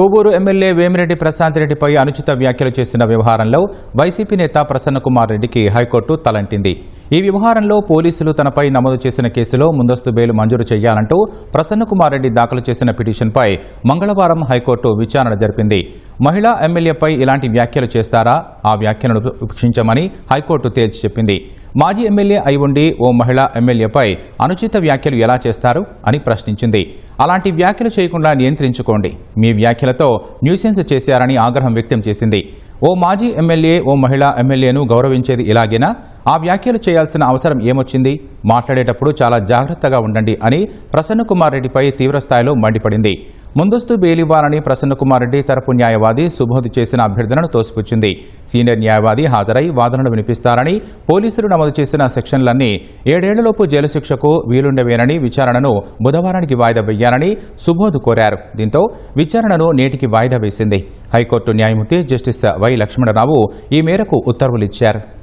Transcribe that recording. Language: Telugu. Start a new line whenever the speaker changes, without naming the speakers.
కోవూరు ఎమ్మెల్యే వేమిరెడ్డి ప్రశాంత్ రెడ్డిపై అనుచిత వ్యాఖ్యలు చేసిన వ్యవహారంలో వైసీపీ నేత ప్రసన్నకుమార్ రెడ్డికి హైకోర్టు తలంటింది. ఈ వ్యవహారంలో పోలీసులు తనపై నమోదు చేసిన కేసులో ముందస్తు బెయిల్ మంజూరు చేయాలంటూ ప్రసన్నకుమార్ రెడ్డి దాఖలు చేసిన పిటిషన్పై మంగళవారం హైకోర్టు విచారణ జరిపింది. మహిళా ఎమ్మెల్యేపై ఇలాంటి వ్యాఖ్యలు చేస్తారా? ఆ వ్యాఖ్యలను ఉపేక్షించమని హైకోర్టు తేల్చి చెప్పింది. మాజీ ఎమ్మెల్యే అయి ఉండి ఓ మహిళా ఎమ్మెల్యేపై అనుచిత వ్యాఖ్యలు ఎలా చేస్తారు అని ప్రశ్నించింది. అలాంటి వ్యాఖ్యలు చేయకుండా నియంత్రించుకోండి. మీ వ్యాఖ్యలతో న్యూసెన్స్ చేశారని ఆగ్రహం వ్యక్తం చేసింది. ఓ మాజీ ఎమ్మెల్యే ఓ మహిళా ఎమ్మెల్యేను గౌరవించేది ఇలాగేనా? ఆ వ్యాఖ్యలు చేయాల్సిన అవసరం ఏమొచ్చింది? మాట్లాడేటప్పుడు చాలా జాగ్రత్తగా ఉండండి అని ప్రసన్నకుమార్ రెడ్డిపై తీవ్రస్థాయిలో మండిపడింది. ముందస్తు బెయిలివ్వాలని ప్రసన్నకుమార్ రెడ్డి తరపు న్యాయవాది సుబోధ్ చేసిన అభ్యర్థనను తోసిపుచ్చింది. సీనియర్ న్యాయవాది హాజరై వాదనలు వినిపిస్తారని పోలీసులు నమోదు చేసిన సెక్షన్లన్నీ ఏడేళ్ళలోపు జైలు శిక్షకు వీలుండవేనని విచారణను బుధవారానికి వాయిదా వేయాలని సుబోధ్ కోరారు. దీంతో విచారణను నేటికి వాయిదా వేసింది. హైకోర్టు న్యాయమూర్తి జస్టిస్ వై లక్ష్మణరావు ఈ మేరకు ఉత్తర్వులిచ్చారు.